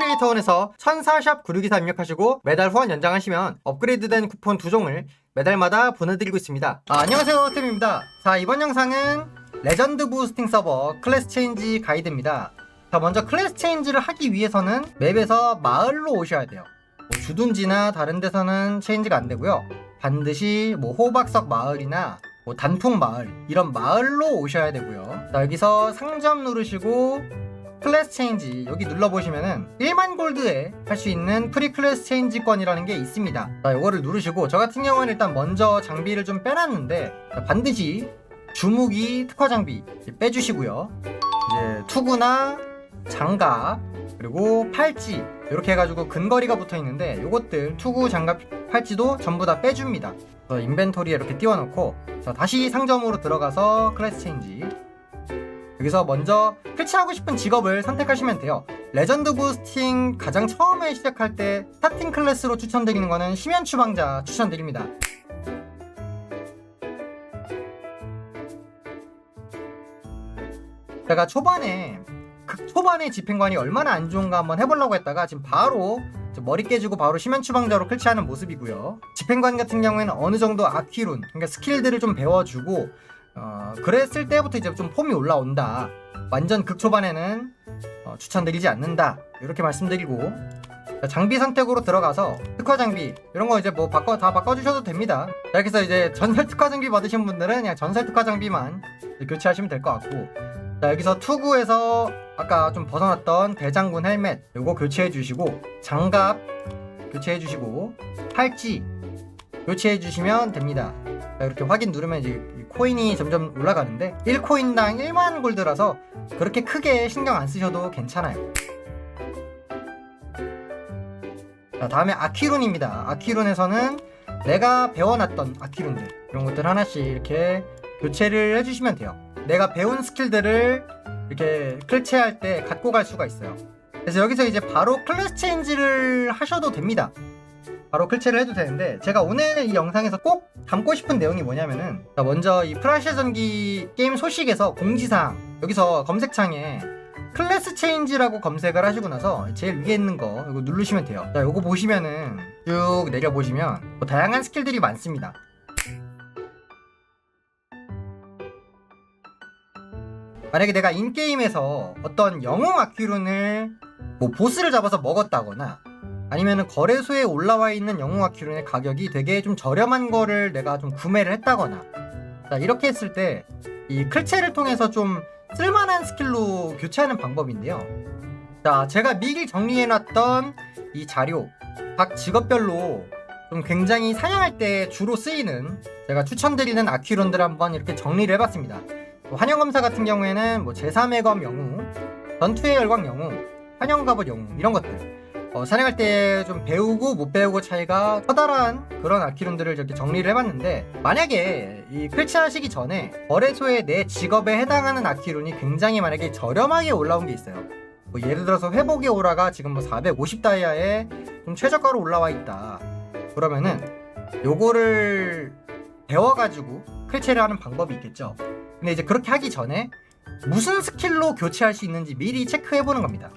크리에이터원에서 1004샵 9624 입력하시고 매달 후원 연장하시면 업그레이드된 쿠폰 두 종을 매달마다 보내드리고 있습니다. 아, 안녕하세요, 쌤입니다. 자, 이번 영상은 레전드 부스팅 서버 클래스 체인지 가이드입니다. 자, 먼저 클래스 체인지를 하기 위해서는 맵에서 마을로 오셔야 돼요. 뭐 주둔지나 다른 데서는 체인지가 안 되고요. 반드시 뭐 호박석 마을이나 뭐 단풍 마을 이런 마을로 오셔야 되고요. 자, 여기서 상점 누르시고 클래스 체인지 여기 눌러보시면은 1만 골드에 할 수 있는 프리 클래스 체인지권이라는 게 있습니다. 자, 요거를 누르시고 저 같은 경우는 일단 먼저 장비를 좀 빼놨는데 자, 반드시 주무기 특화 장비 빼주시고요. 이제 투구나 장갑 그리고 팔찌 이렇게 해가지고 근거리가 붙어 있는데 요것들 투구 장갑 팔찌도 전부 다 빼줍니다. 인벤토리에 이렇게 띄워놓고 자, 다시 상점으로 들어가서 클래스 체인지 여기서 먼저 캐치하고 싶은 직업을 선택하시면 돼요. 레전드 부스팅 가장 처음에 시작할 때 스타팅 클래스로 추천드리는 거는 심연 추방자 추천드립니다. 제가 초반에 극 초반에 집행관이 얼마나 안 좋은가 한번 해보려고 했다가 지금 바로 저 머리 깨지고 바로 심연 추방자로 클치하는 모습이고요. 집행관 같은 경우에는 어느 정도 아퀴룬, 그러니까 스킬들을 좀 배워주고 어, 그랬을 때부터 이제 좀 폼이 올라온다. 완전 극 초반에는 어, 추천드리지 않는다. 이렇게 말씀드리고 자, 장비 선택으로 들어가서 특화 장비 이런 거 이제 뭐 바꿔 다 바꿔주셔도 됩니다. 자, 이렇게 해서 이제 전설 특화 장비 받으신 분들은 그냥 전설 특화 장비만 교체하시면 될 것 같고 자 여기서 투구에서 아까 좀 벗어났던 대장군 헬멧 요거 교체해 주시고 장갑 교체해 주시고 팔찌 교체해 주시면 됩니다. 자, 이렇게 확인 누르면 이제 이 코인이 점점 올라가는데 1코인당 1만 골드라서 그렇게 크게 신경 안 쓰셔도 괜찮아요. 자, 다음에 아키룬입니다. 아키룬에서는 내가 배워놨던 아키룬들 이런 것들 하나씩 이렇게 교체를 해주시면 돼요. 내가 배운 스킬들을 이렇게 클체할 때 갖고 갈 수가 있어요. 그래서 여기서 이제 바로 클래스 체인지를 하셔도 됩니다. 바로 클체를 해도 되는데 제가 오늘 이 영상에서 꼭 담고 싶은 내용이 뭐냐면은 자, 먼저 이 프라시아 전기 게임 소식에서 공지사항 여기서 검색창에 클래스 체인지라고 검색을 하시고 나서 제일 위에 있는 거 이거 누르시면 돼요. 자 요거 보시면은 쭉 내려보시면 뭐 다양한 스킬들이 많습니다. 만약에 내가 인게임에서 어떤 영웅 아퀴룬을 뭐 보스를 잡아서 먹었다거나 아니면은 거래소에 올라와 있는 영웅 아퀴룬의 가격이 되게 좀 저렴한 거를 내가 좀 구매를 했다거나. 자 이렇게 했을 때 이 클체를 통해서 좀 쓸만한 스킬로 교체하는 방법인데요. 자 제가 미리 정리해놨던 이 자료 각 직업별로 좀 굉장히 사냥할 때 주로 쓰이는 제가 추천드리는 아퀴론들 한번 이렇게 정리를 해봤습니다. 뭐 환영검사 같은 경우에는 뭐 제3의 검 영웅 전투의 열광 영웅 환영갑옷 영웅 이런 것들 어, 사냥할 때 좀 배우고 못 배우고 차이가 커다란 그런 아키론들을 이렇게 정리를 해봤는데 만약에 이 클치하시기 전에 거래소에 내 직업에 해당하는 아키론이 굉장히 만약에 저렴하게 올라온 게 있어요. 뭐 예를 들어서 회복의 오라가 지금 뭐 450 다이아에 좀 최저가로 올라와 있다. 그러면은 요거를 배워가지고 클체를 하는 방법이 있겠죠. 근데 이제 그렇게 하기 전에 무슨 스킬로 교체할 수 있는지 미리 체크해보는 겁니다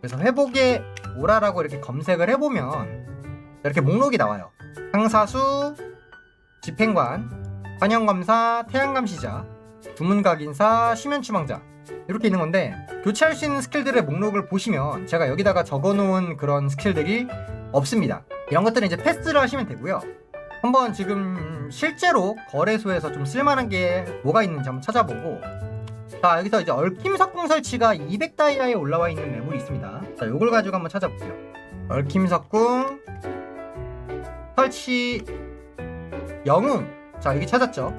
그래서 회복의 오라라고 이렇게 검색을 해보면 이렇게 목록이 나와요. 상사수, 집행관, 환영검사, 태양감시자, 주문각인사, 심연추방자 이렇게 있는 건데 교체할 수 있는 스킬들의 목록을 보시면 제가 여기다가 적어놓은 그런 스킬들이 없습니다. 이런 것들은 이제 패스를 하시면 되고요. 한번 지금 실제로 거래소에서 좀 쓸만한 게 뭐가 있는지 한번 찾아보고 자 여기서 이제 얽힘 석궁 설치가 200다이아에 올라와 있는 매물이 있습니다. 자 요걸 가지고 한번 찾아볼게요. 얽힘 석궁 설치 영웅. 자 여기 찾았죠?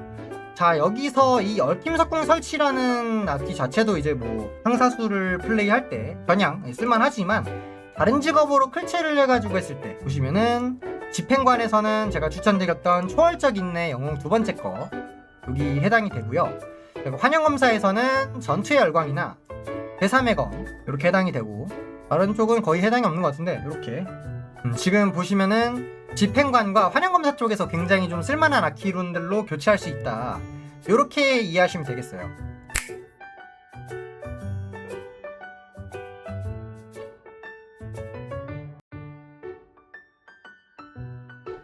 자 여기서 이 얽힘 석궁 설치라는 악기 자체도 이제 뭐 상사수를 플레이할 때 그냥 쓸만하지만 다른 직업으로 클체를 해가지고 했을 때 보시면은 집행관에서는 제가 추천드렸던 초월적 인내 영웅 두 번째 거 여기 해당이 되고요 그리고 환영검사에서는 전투의 열광이나 제3의 검 이렇게 해당이 되고 다른 쪽은 거의 해당이 없는 것 같은데 이렇게. 음, 지금 보시면은 집행관과 환영검사 쪽에서 굉장히 좀 쓸만한 아키룬들로 교체할 수 있다. 이렇게 이해하시면 되겠어요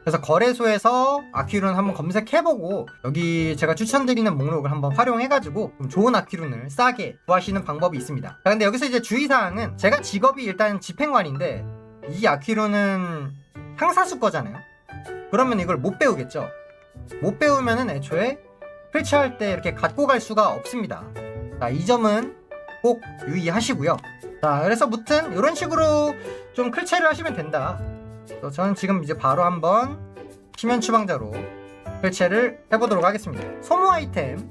그래서 거래소에서 아퀴룬 한번 검색해보고 여기 제가 추천드리는 목록을 한번 활용해가지고 좀 좋은 아퀴룬을 싸게 구하시는 방법이 있습니다. 자, 근데 여기서 이제 주의사항은 제가 직업이 일단 집행관인데 이 아퀴룬은 향사수 거잖아요. 그러면 이걸 못 배우겠죠. 못 배우면은 애초에 설치할 때 이렇게 갖고 갈 수가 없습니다. 자, 이 점은 꼭 유의하시고요. 자, 그래서 무튼 이런 식으로 좀 클체를 하시면 된다. 그래서 저는 지금 이제 바로 한번 시면 추방자로 클체를 해보도록 하겠습니다. 소모 아이템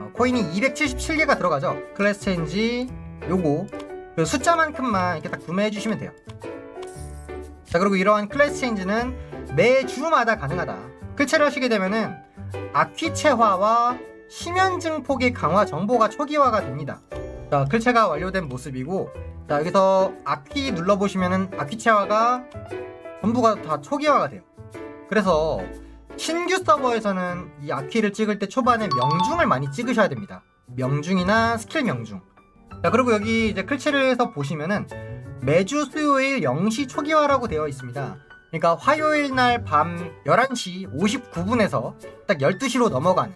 어, 코인이 277개가 들어가죠. 클래스 체인지 요거 그 숫자만큼만 이렇게 딱 구매해 주시면 돼요. 자 그리고 이러한 클래스 체인지는 매 주마다 가능하다. 클체를 하시게 되면은 아퀴체화와 심연 증 폭의 강화 정보가 초기화가 됩니다. 자, 클체가 완료된 모습이고, 자, 여기서 아퀴 눌러보시면은 아퀴체화가 전부가 다 초기화가 돼요. 그래서 신규 서버에서는 이 아퀴를 찍을 때 초반에 명중을 많이 찍으셔야 됩니다. 명중이나 스킬 명중. 자, 그리고 여기 이제 클체를 해서 보시면은 매주 수요일 0시 초기화라고 되어 있습니다. 그러니까 화요일 날 밤 11시 59분에서 딱 12시로 넘어가는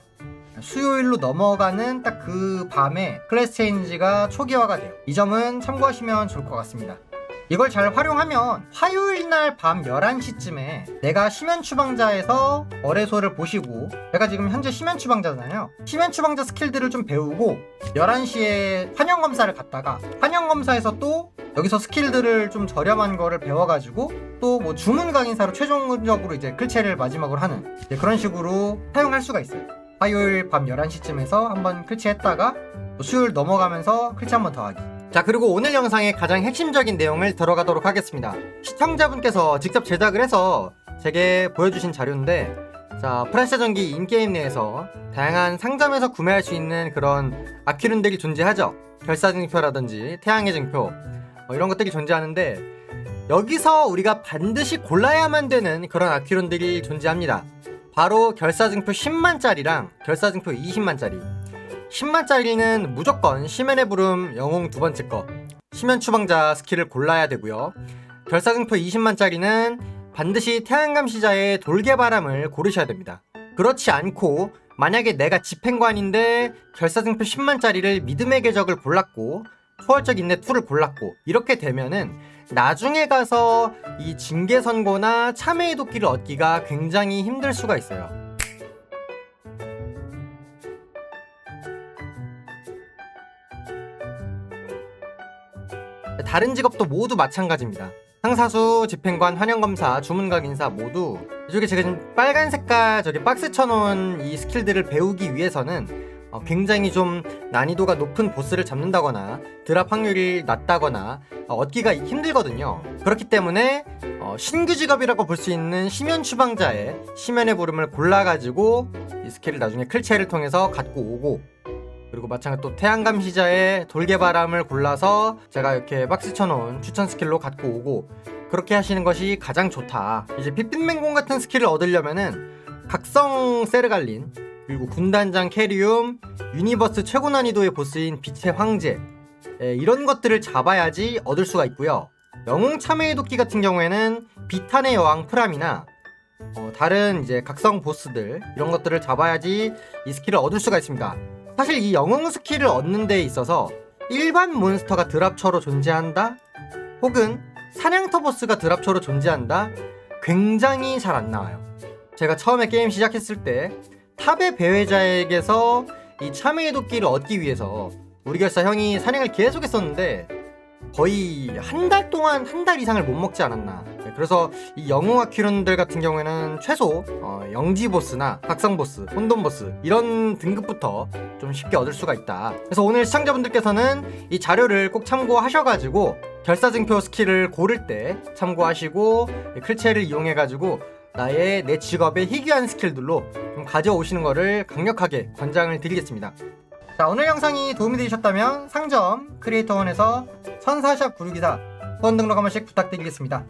수요일로 넘어가는 딱 그 밤에 클래스 체인지가 초기화가 돼요. 이 점은 참고하시면 좋을 것 같습니다. 이걸 잘 활용하면 화요일 날 밤 11시쯤에 내가 심연 추방자에서 거래소를 보시고 내가 지금 현재 심연 추방자잖아요. 심연 추방자 스킬들을 좀 배우고 11시에 환영 검사를 갔다가 환영 검사에서 또 여기서 스킬들을 좀 저렴한 거를 배워가지고 또 뭐 주문 강의사로 최종적으로 이제 클체를 마지막으로 하는 그런 식으로 사용할 수가 있어요. 화요일 밤 11시쯤에서 한번 클체했다가 또 수요일 넘어가면서 클체 한번 더 하기. 자 그리고 오늘 영상의 가장 핵심적인 내용을 들어가도록 하겠습니다. 시청자분께서 직접 제작을 해서 제게 보여주신 자료인데 자 프레스 전기 인게임 내에서 다양한 상점에서 구매할 수 있는 그런 아퀴룬들이 존재하죠. 결사증표라든지 태양의 증표 뭐 이런 것들이 존재하는데 여기서 우리가 반드시 골라야만 되는 그런 아퀴론들이 존재합니다. 바로 결사증표 10만짜리랑 결사증표 20만짜리. 10만짜리는 무조건 시면의 부름 영웅 두 번째 거. 시면 추방자 스킬을 골라야 되고요. 결사증표 20만짜리는 반드시 태양감시자의 돌개바람을 고르셔야 됩니다. 그렇지 않고 만약에 내가 집행관인데 결사증표 10만짜리를 믿음의 궤적을 골랐고 초월적 인내 2를 골랐고 이렇게 되면은 나중에 가서 이 징계 선고나 참회의 도끼를 얻기가 굉장히 힘들 수가 있어요. 다른 직업도 모두 마찬가지입니다. 상사수, 집행관, 환영검사, 주문각 인사 모두 이쪽에 제가 지금 빨간 색깔 저기 박스 쳐놓은 이 스킬들을 배우기 위해서는 어, 굉장히 좀 난이도가 높은 보스를 잡는다거나 드랍 확률이 낮다거나 어, 얻기가 힘들거든요. 그렇기 때문에 어, 신규 직업이라고 볼 수 있는 심연 추방자의 심연의 부름을 골라가지고 이 스킬을 나중에 클체를 통해서 갖고 오고 그리고 마찬가지 또 태양감 시자의 돌개바람을 골라서 제가 이렇게 박스 쳐놓은 추천 스킬로 갖고 오고 그렇게 하시는 것이 가장 좋다. 이제 빛빛맹공 같은 스킬을 얻으려면은 각성 세르갈린 그리고 군단장 캐리움, 유니버스 최고 난이도의 보스인 빛의 황제 예, 이런 것들을 잡아야지 얻을 수가 있고요. 영웅 참회의 도끼 같은 경우에는 비탄의 여왕 프람이나 어, 다른 이제 각성 보스들 이런 것들을 잡아야지 이 스킬을 얻을 수가 있습니다. 사실 이 영웅 스킬을 얻는 데 있어서 일반 몬스터가 드랍처로 존재한다? 혹은 사냥터 보스가 드랍처로 존재한다? 굉장히 잘 안 나와요. 제가 처음에 게임 시작했을 때 탑의 배회자에게서 이 참회의 도끼를 얻기 위해서 우리 결사 형이 사냥을 계속 했었는데 거의 한 달 동안 한 달 이상을 못 먹지 않았나. 네, 그래서 이 영웅 아퀴론들 같은 경우에는 최소 어, 영지 보스나 각성 보스, 혼돈 보스 이런 등급부터 좀 쉽게 얻을 수가 있다. 그래서 오늘 시청자분들께서는 이 자료를 꼭 참고하셔가지고 결사증표 스킬을 고를 때 참고하시고 이 클체를 이용해가지고 나의 내 직업의 희귀한 스킬들로 좀 가져오시는 것을 강력하게 권장을 드리겠습니다. 자 오늘 영상이 도움이 되셨다면 상점 크리에이터원에서 선사샵 구르기사 후원 등록 한 번씩 부탁드리겠습니다.